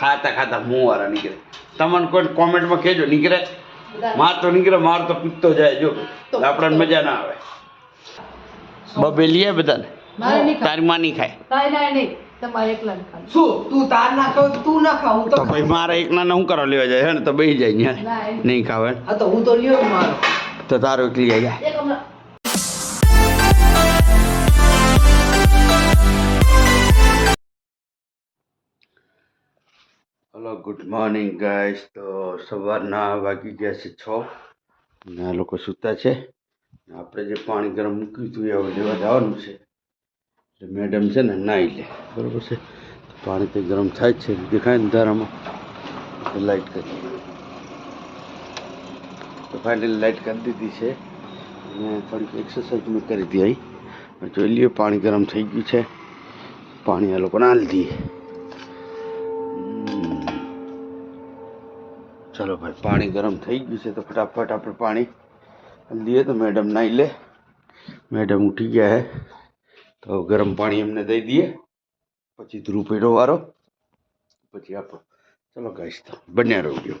ખાતા ખાતા મું વાળા નીકળે. તમને કોઈ કોમેન્ટમાં કહેજો નીકળે? માર તો નીકળે માર તો પીતો જાય જો. આપણને મજા ના આવે. બબે લીએ બધાને. તારી માં નહીં ખાય. નહીં તમારે એકલા ખાવું. શું? તું તાર ના તો તું ના ખાવ તો તો ભાઈ મારે એકના ને કરવા લેવા જાય? હે ને તો બેસી જાય. નહીં ખાવે તો હું તો લ્યો મારો. તો તારો એકલી જાય હલો ગુડ મોર્નિંગ ગાઈસ તો સવારના વાગી ગયા છે છ. અને આ લોકો સૂતા છે. આપણે જે પાણી ગરમ મૂક્યું હતું એ હવે લેવા જવાનું છે. એટલે મેડમ છે ને નાહી લે. બરાબર છે? પાણી તો ગરમ થાય જ છે. દેખાય ને ધારામાં લાઈટ કરી તો ફાઇનલી લાઇટ કરી દીધી છે. અને થોડીક એક્સરસાઇઝ મેં કરી હતી અહીં. જોઈ લઈએ પાણી ગરમ થઈ ગયું છે. પાણી આ લોકોને હાલ દઈએ ચલો ભાઈ, પાણી ગરમ થઈ ગયું છે તો ફટાફટ આપણે પાણી લઈએ તો મેડમ નાઈ લે. મેડમ ઉઠી ગયા હે. તો ગરમ પાણી એમને દઈ દઈએ. પછી ધ્રુવ પેડો વારો. પછી આપણો ચલો ગાઈશ તો બન્યા રહો ગયો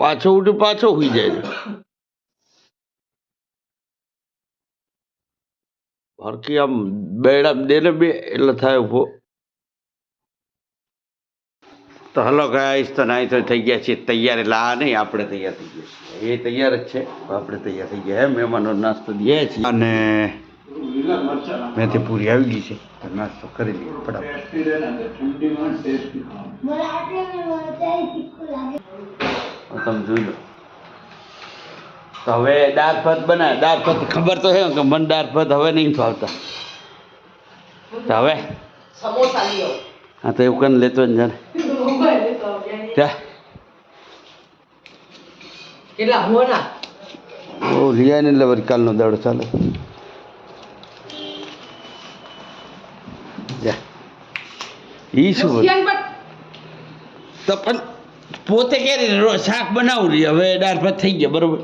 પાછો ઉઠે, પાછો હોઈ જાય હરકી આમ બેડા બે ને બે એટલે થાય ઊભો. તો હલો ગાઈસ તો નાઈ તો થઈ ગયા છીએ. તૈયાર એટલે આ નહીં આપણે તૈયાર થઈ ગયા છીએ. એ તૈયાર જ છે. આપણે તૈયાર થઈ ગયા મહેમાનો નાસ્તો દે છીએ અને મેથી પૂરી આવી ગઈ છે. તો નાસ્તો કરી લઈએ ફટાફટ. તમે જોઈ લો. તો હવે દાળ ભાત બનાવે. દાળ ભાત ખબર તો છે કે મને દાળ ભાત હવે નહીં ભાવતા. તો હવે? હા તો એવું કરીને લેતો જ જાને મોબાઈલ લેતો આવો, ક્યાંય ત્યાં કેટલા હોના ઓ લિયા ને વળી કાલનો દાડો ચાલે. જા. ઈ શું વળી? હોશિયાર પણ તો પણ પોતે કેરી શાક બનાવું રહી હવે દાળ ભાત થઈ ગયા બરોબર.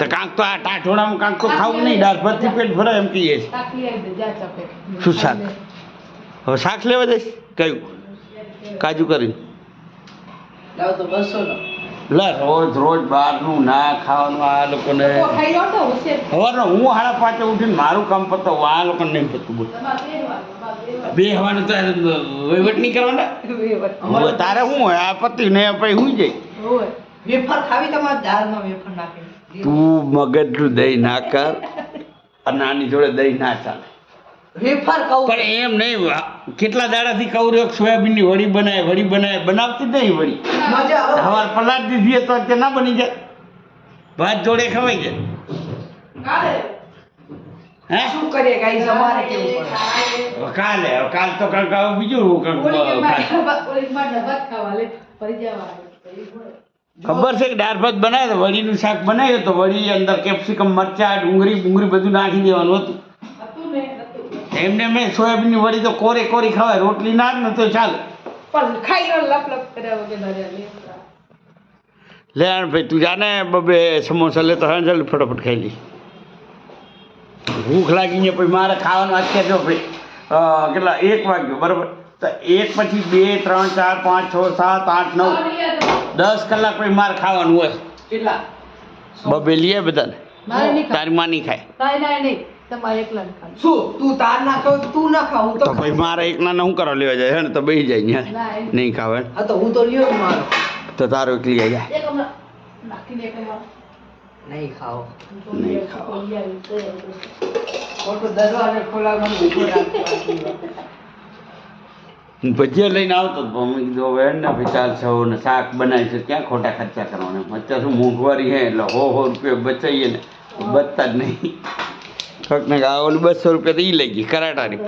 તો કાંક તો આ ટાઢોળામાં કાંક તો ખાવું નહીં દાળ ભાતથી પેટ ભરાય એમ કહીએ. શું શાક? હવે શાક લેવા જઈશ? કયું? કાજુ કરીને લાવ તો બસો નો લે રોજ રોજ બહારનું ના ખાવાનું આ લોકોને. સવારનો હું સાડા પાંચે ઉઠીને મારું કામ પતો આ લોકોને નહીં પતું બોલ. બે હવાનું તો વહીવટ નહીં કરવાના? તારે શું હોય? આ પતિ ને પછી હું જાય? વેફર ખાવી તમારે દાળમાં વેફર નાખી તું મગજનું દહીં ના કર. અને આની જોડે દહીં ના ચાલે. વેફર કહું પણ એમ નહીં કેટલા દાડાથી કહું રહ્યો સોયાબીનની વડી બનાય વડી બનાય બનાવતી નહીં વડી. સવાર પલાટ દીધી તો અત્યારે ના બની જાય. ભાત જોડે ખવાઈ જાય. હે? શું કરીએ ગાઈસ અમારે કેવું પડે? કાલે કાલ તો કંઈક બીજું કંઈક. ખબર છે કે દાળ ભાત બનાવે વડીનું શાક બનાવ્યું તો વડી અંદર કેપ્સિકમ મરચા ડુંગળી બુંગળી બધું નાખી દેવાનું હતું. એમને મેં સોયાબીનની વડી તો કોરે કોરી ખવાય રોટલી ના ને તો ચાલે. પણ ખાઈ લો લપ લપ કર્યા વગર લે. લે આણ ભાઈ તું જાને બબે સમોસા લેતો હા ચાલ ફટાફટ ખાઈ લઈ ભૂખ લાગી ને પછી મારે ખાવાનું અત્યારે જો ભાઈ કેટલા એક વાગ્યો બરાબર? તો એક પછી બે ત્રણ ચાર પાંચ છ સાત આઠ નવ દસ કલાક પછી મારે ખાવાનું હોય. કેટલા? બબે લઈએ બધાને. તારી માની ખાય. તમારે એકલા ને ખાવું. શું? તું તાર ના ખાવ તો તું ના ખાવ? હું તો તો ભાઈ મારે એકના ને શું કરવા લેવા જાય? હે ને? તો બેસી જાય ના, ત્યાં એમ. નહીં ખાવે? હા તો હું તો લ્યો જ મારો. તો તારો એકલી આવી જાય એક હમણાં નાખીને એક હમણાં. નહીં ખાઓ નહીં ખાવા. લઈ આવી, લઈ આવી. ખોટો દરવાજો ખોલાવવાનો ઊભો રાખવાનો. ભજીયા લઈને આવતો તો મમ્મી કીધું હવે ને ભાઈ ચાલશે હવે ને શાક બનાવી છે ક્યાં ખોટા ખર્ચા કરવાના? અત્યારે શું મોંઘવારી હે? એટલે હો હો રૂપિયા બચાવીએ ને. તો બચતા જ નહીં. કંઈક ને આ ઓલું બસો રૂપિયા તો એ લઈ ગઈ કરાટાની.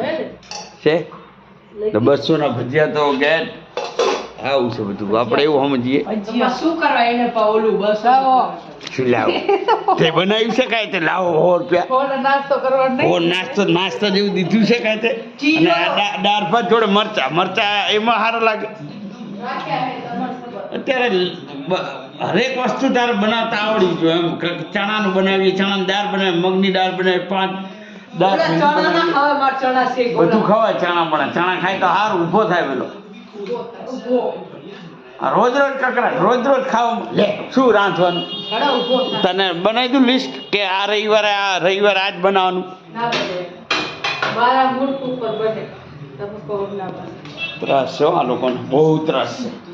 છે? તો તો બસોના ભજીયા તો ગેટ આવું છે બધું. આપણે એવું સમજીએ. શું કરવા એને પાવલું બસ. શું લાવો? તે બનાવી શકાય તે? લાવો સો રૂપિયા. નાસ્તો કરવાનો ઓ નાસ્તો નાસ્તા જેવું દીધું છે કાંઈ તે? અને દાળ ભાત જોડે મરચા. મરચા એમાં સારા લાગે. અત્યારે હરેક વસ્તુ તારે બનાવતા આવડી જોઈએ એમ. ચણાનું બનાવીએ ચણાની દાળ બનાવી મગની દાળ બનાવી પાંચ બધું ખવાય ચણા પણ. ચણા ખાય તો હાર ઊભો થાય પેલો. રોજ રોજ કકડાટ રોજ રોજ ખાવ. લે શું રાંધવાનું. તને બનાવી દઉં લિસ્ટ કે આ રવિવારે આ રવિવારે આજ બનાવવાનું? ત્રાસ છે આ લોકોને. બહુ ત્રાસ છે.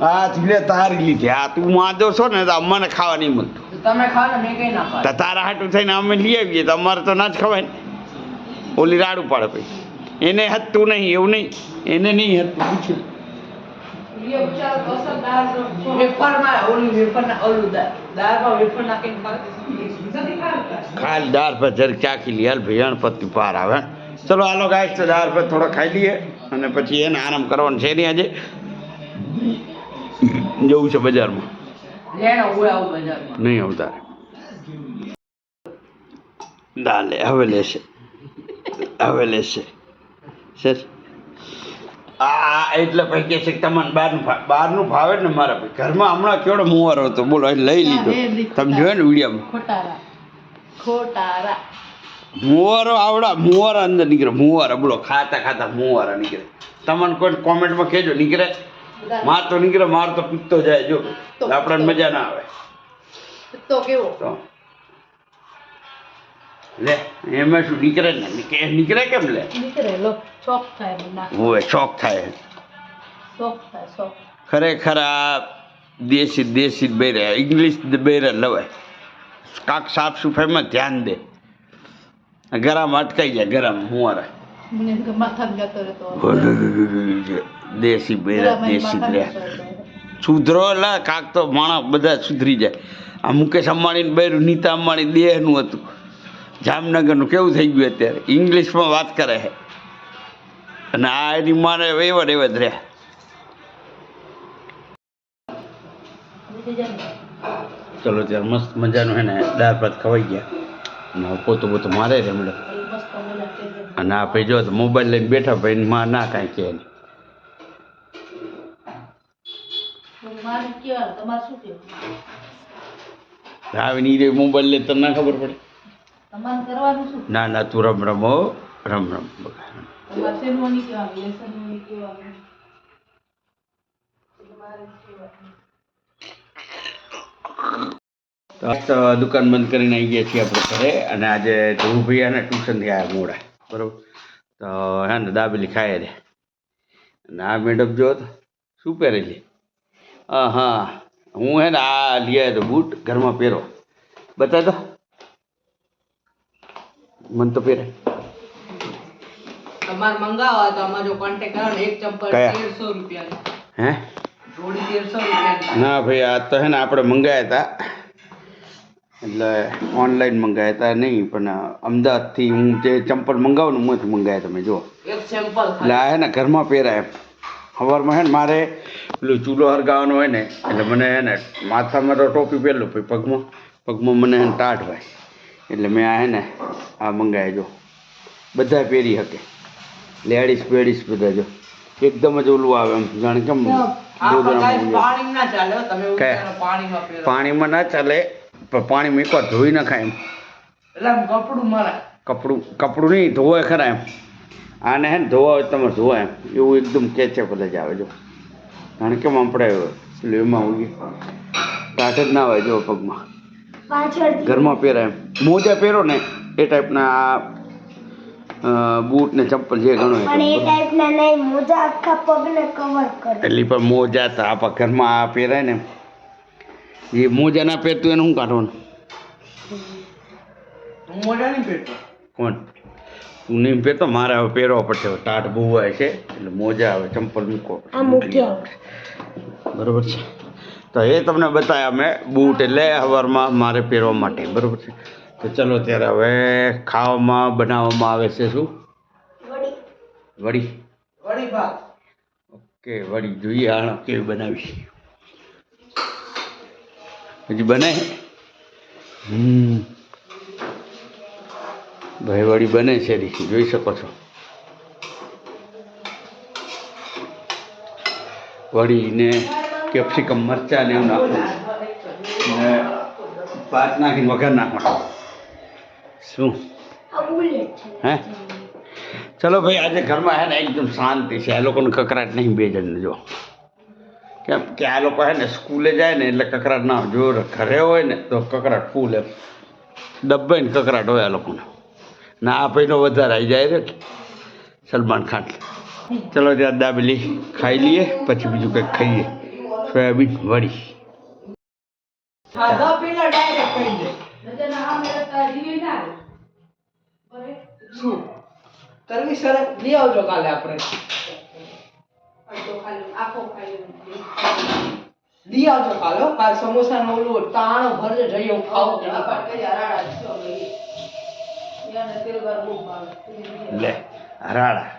આ લે તારી લીધી. આ તું વાંધો છો ને તો અમને ખાવા નહીં મળતું. તો તમે ખાઓ ને કઈ ના તો તારા હાટું થઈને અમે લઈ આવીએ તો અમારે તો ના જ ખવાય ને. ઓલી રાડું પાડે પછી. એને હતું નહીં એવું નહીં. એને નહીં હતું પૂછ્યું. ખાલી દાળ પર જરીક ચાખી લઈએ. હાલ ભાઈ અણપતિ પાર આવે. ચલો આલો ગાય તો દાળ પર થોડો ખાઈ લઈએ. અને પછી એને આરામ કરવાનો છે નહીં આજે. જવું છે બજારમાં? નહીં આવતા દાલે હવે લેશે. હવે લેશે. સર આ એટલે ભાઈ કે છે કે તમને બહારનું બહારનું ભાવે ને મારા ભાઈ. ઘરમાં હમણાં કેવડો મુવારો હતો. બોલો એ લઈ લીધો. તમે જોયો ને વિડીયોમાં? ખોટારા. ખોટારા. મુવારો આવડા મુવારા અંદર નીકળે. મુવારા બોલો ખાતા ખાતા મુવારા નીકળે. તમને કોઈ કોમેન્ટમાં કહેજો નીકળે. બધા માર તો નીકળે માર તો પીતો જાય જો આપણને મજા ના આવે. તો કેવો? તો. લે એમાં શું નીકળે ને નીકળે નીકળે કેમ લે? નીકળે લો શોખ થાય મને નાખ હોય શોખ થાય. શોખ થાય શોખ. ખરેખર આ દેશી દેશી બેરે ઇંગ્લિશ બેરે લવાય. કાંક સાફ સફાઈમાં ધ્યાન દે. ગરમ અટકાઈ જાય ગરમ મુવારા મને દેશી બેરા દેશી બેરા. સુધરો લા કાંક તો માણસ બધા સુધરી જાય. આ મુકેશ અંબાણીને બૈરું નીતા અંબાણી દેહનું હતું. જામનગરનું કેવું થઈ ગયું અત્યારે? ઇંગ્લિશમાં વાત કરે છે અને આ એની માને એવા ને એવા જ રહ્યા. ચલો ત્યારે મસ્ત મજાનું હે ને દાળ ભાત ખવાઈ ગયા. અને પોતું પોતું મારે રે મેડમ એ મસ્ત મજા થઈ જાય. અને આ ભાઈ જો મોબાઈલ લઈને બેઠા ભાઈ માં ના કાંઈ કહે નહીં. તો મારે કેવાનું તમારે શું કેવું આવે ની રે મોબાઈલ લે તને ના ખબર પડે? ના ના તું રમ રમો રમ રમ. તો દુકાન બંધ કરીને આવી ગયા છીએ આપણે ઘરે અને આજે ધ્રુવ ભૈયાને ટ્યુશનથી આવ્યા મોડા. બરાબર. તો હે ને દાબેલી ખાય રે. અને આ મેડમ જો શું પહેરેલી? હા હા હું હે ને આ લઈ આવ્યો તો બૂટ ઘરમાં પહેરો. બતા તો. મને તો પહેરે. તમારે મંગાવવા તો અમારો કોન્ટેક્ટ કરો ને એક ચંપલ કયા? તેરસો રૂપિયા હે? જોડી 1300 રૂપિયા ના ભાઈ આ તો હે ને આપણે મંગાયા હતા. એટલે ઓનલાઈન મંગાવ્યા હતા નહીં પણ અમદાવાદથી હું જે ચંપલ મંગાવું ને હું મંગાવ્યા તમે જુઓ. એટલે આ હે ને ઘરમાં પહેરાય એમ. સવારમાં હે ને મારે પેલું ચૂલો હરગાવાનો હોય ને એટલે મને હે ને માથામાં તો ટોપી પહેરલું પછી પગમાં પગમાં મને હે ને ટાઢ હોય. એટલે મેં આ હે ને આ મંગાવ્યા જો બધા પહેરી શકે. લેડીઝ પેડીસ બધા જો એકદમ જ ઓલું આવે એમ જાણે કેમ પાણીમાં ના ચાલે પણ મૂકો એકવાર ધોઈ નાખાય એમ. એટલે કપડું મારે. કપડું કપડું નહીં ધોવાય ખરા એમ. આને હે ને ધોવા હોય તમે ધોવા ધોવાય એમ. એવું એકદમ કેચે ભલે જ આવે જો. કારણ કેમ આપણે લેવમાં ઉગી. ટાટ જ ના હોય જો પગમાં. ઘરમાં પહેરાય એમ. મોજા પહેરો ને એ ટાઈપના આ બૂટ ને ચપ્પલ જે ઘણો પણ એ ટાઈપના નહીં મોજા આખા પગને કવર કરે. એટલી પણ મોજા તો આપણા ઘરમાં આ પહેરાય ને એ મોજા ના પહેરતું એને શું કાઢવાનું? હું નહીં પહેરતો કોણ? તું નહીં પહેરતો મારે હવે પહેરવા પડશે. હવે ટાટ બહુ હોય છે એટલે મોજા આવે ચંપલ મૂકો. બરોબર છે. તો એ તમને બતાવ્યા મેં બૂટ એટલે સવારમાં મારે પહેરવા માટે. બરોબર છે. તો ચલો ત્યારે હવે ખાવામાં બનાવવામાં આવે છે શું? વળી વડી. વળી ભાત. ઓકે વડી જોઈએ આ કેવી બનાવી હજી બને? હમ. ભાઈ વડી બને છે જોઈ શકો છો. વડીને કેપ્સિકમ મરચાં ને એવું નાખવું ને ભાત નાખીને વઘાર નાખવાનું શું? હે? ચલો ભાઈ આજે ઘરમાં હે ને એકદમ શાંતિ છે. આ લોકોને કકરાટ નહીં બે જણને જો કેમ કે આ લોકો હે ને સ્કૂલે જાય ને એટલે કકરાટ ના. જો ઘરે હોય ને તો કકરાટ ફૂલ એમ. ડબ્બે ને કકરાટ હોય આ લોકોને. ના આ ભાઈનો વધારે આવી જાય રે. સલમાન ખાન. ચલો ત્યાં દાબેલી ખાઈ લઈએ, પછી બીજું કંઈક ખાઈએ. સોયાબીન. બરે. શું? કરવી સરસ. લઈ આવજો કાલે આપણે. અડધો ખાલી આખો ખાઈ લઈ આવજો કાલે હો. સમોસા નો ઓલું તાણ ભર જઈ હું ખાવું. લે હરાડા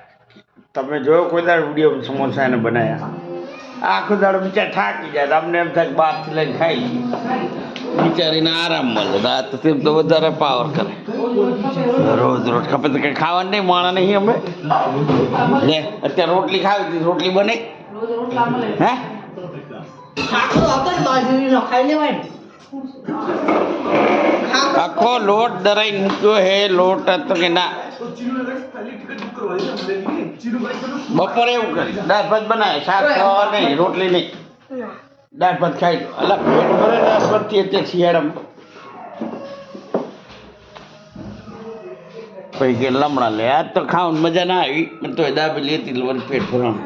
તમે જોયો કોઈ દાડ વીડિયો સમોસા એને બનાવ્યા આખો દાડો બિચાર થાકી જાય. અમને એમ થાય કે બહારથી લઈને ખાઈ લઈએ બિચારીને આરામ મળે. રાત તેમ તો વધારે પાવર કરે. રોજ રોજ ખપે તો કંઈ ખાવાનું નહીં માણા નહીં અમે. લે અત્યારે રોટલી ખાવી હતી રોટલી બને. હે? આખો લોટ દરાઈ મૂક્યો હે લોટ હતો કે ના. બપોરે એવું કરી. દાળ ભાત બનાવે. શાક ખાવા નહીં રોટલી નહીં. ના દાળ ભાત ખાઈ લો. અલા પેટ ભરે દાળ ભાતથી અત્યારે શિયાળામાં. પછી કે લમણા લે. આજ તો ખાવાનું મજા ના આવી. પણ તોય દાબી લેતી વળી પેટ ભરવાનું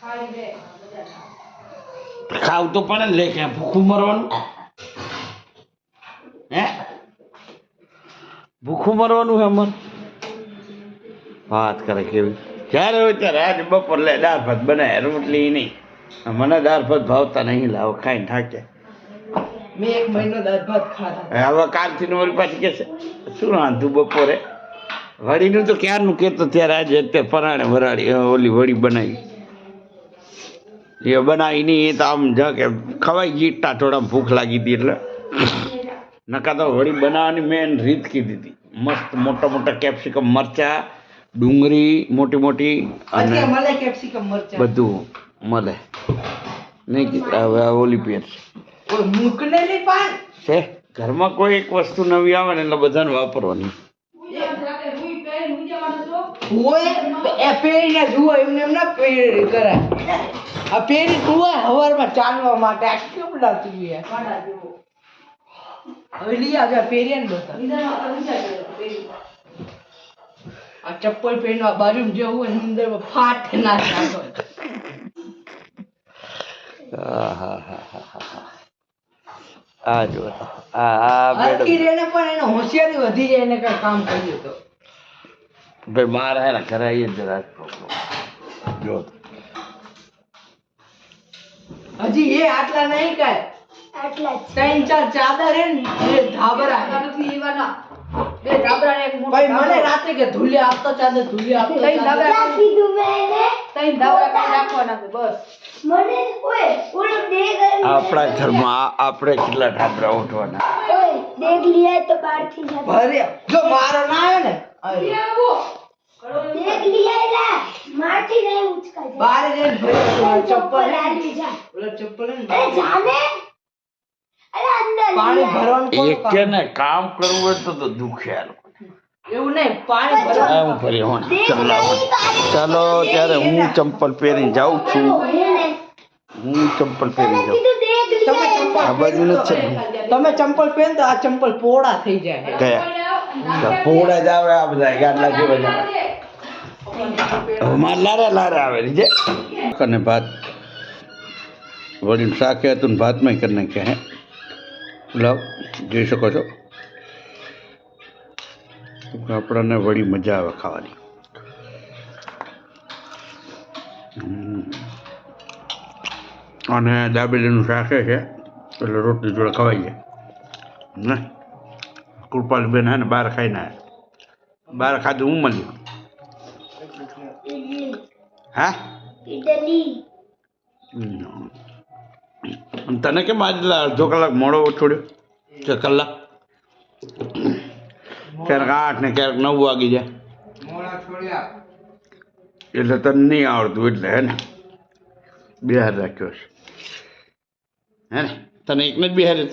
ખાઈ ખાવું તો પડે ને લે ક્યાં ભૂખું મરવાનું. હે ભૂખું મરવાનું હે મર વાત કરે કેવી જ્યારે હોય ત્યારે આજે બપોર લે દાળ ભાત બનાવે રોટલી નહીં. મને દાળ ભાત ભાવતા નહીં લાવો ખાઈને થાકે. મેં એક મહિનો દાળ ભાત ખાધા હવે કાલથી ને વળી પાછી કહેશે શું રાંધું બપોરે? વળીનું તો ક્યારનું કહેતો ત્યારે આજે અત્યારે પરાણે વરાળી ઓલી વળી બનાવી. એ બનાવી નહીં એ તો આમ જ કે ખવાઈ ગઈ ટાટોડા ભૂખ લાગી હતી એટલે. નકા તો વળી બનાવવાની મેન રીત કીધી હતી. મસ્ત મોટા મોટા કેપ્સિકમ મરચા ડુંગળી મોટી મોટી અને મળે કેપ્સિકમ મરચાં. બધું મળે નહીં કીધું હવે ઓલી પેર છે. ઘરમાં કોઈ એક વસ્તુ નવી આવે ને એટલે બધાને વાપરવાની. પેરી પહેરીને જુઓ એમને એમ ના પહેરી કરાય. આ પહેરી તું હવારમાં ચાલવા માટે આ કેમ લાગતું. હવે લઈ આવજો ને બધા. આ ચપ્પલ પહેરીને આ બાજુ જવું હોય અંદર ફાટ ના નાખો. આ જો આ આ મેડમ રેને પણ એને હોશિયારી વધી જાય એને કઈ કામ કર્યું તો. ભાઈ મારે જરા જો હજી એ આટલા નહીં કાંઈ. આટલા ત્રણ ચાર ચાદર હે ને એ ધાબરા હે. નથી એવાના. બે ધાબળાને એક મોટો ભાઈ મને રાતે કે ધૂલે આપતો ચાદર ધૂલે આપતો તઈ ચાદર. કીધું મેં એને? તઈ કાઢી રાખવાના છે બસ. મને ઓય ઓલો દેગ આપણા ઘરમાં આ- આપણે કેટલા ધાબરા ઉઠવાના ઓય દેગ લઈ આય તો બહારથી જતો. ભરે જો મારો ના આવે ને અરે, દેગ લઈ લા માટી નહીં ઉચકા જાય જઈને ભરે ચપ્પલ આલી જા. ઓલા ચપ્પલ ને, જાને. પાણી ભરવાનું કોનું કામ? કે ને કામ કરવું હોય તો તો દુખે આ એવું નહીં પાણી ભરવાનું હું ફરી હોણ. દેગ ચલો ત્યારે હું ચંપલ પહેરી જાઉં છું. હું ચંપલ પહેરી જાઉં. આ બાજુ નથી. તમે ચંપલ પહેર તો આ ચંપલ પોળા થઈ જાય. કયા પોળા જ આવે આ બધા ગાડલા જેવા મારે લારે લારે આવેલી છે. અને ભાત વળીને શાકે હતું ભાતમાં કરી નાખ્યા હે. લાવ જોઈ શકો છો. આપણને વળી મજા આવે ખાવાની. અને દાબેલીનું શાકે છે એટલે રોટલી જોડે ખવાઈ જાય. ને? કૃપાલી બેન હે ને બહાર ખાઈને ના બહાર ખાધું હું મળ્યું? હા? તને કેમ આજે અડધો કલાક મોડો છોડ્યો કે કલાક? ક્યારેક આઠ ને ક્યારેક નવ વાગી જાય. એટલે તને નહીં આવડતું એટલે હે ને? બિહાર રાખ્યો છે. હે ને? તને એકને જ બિહારી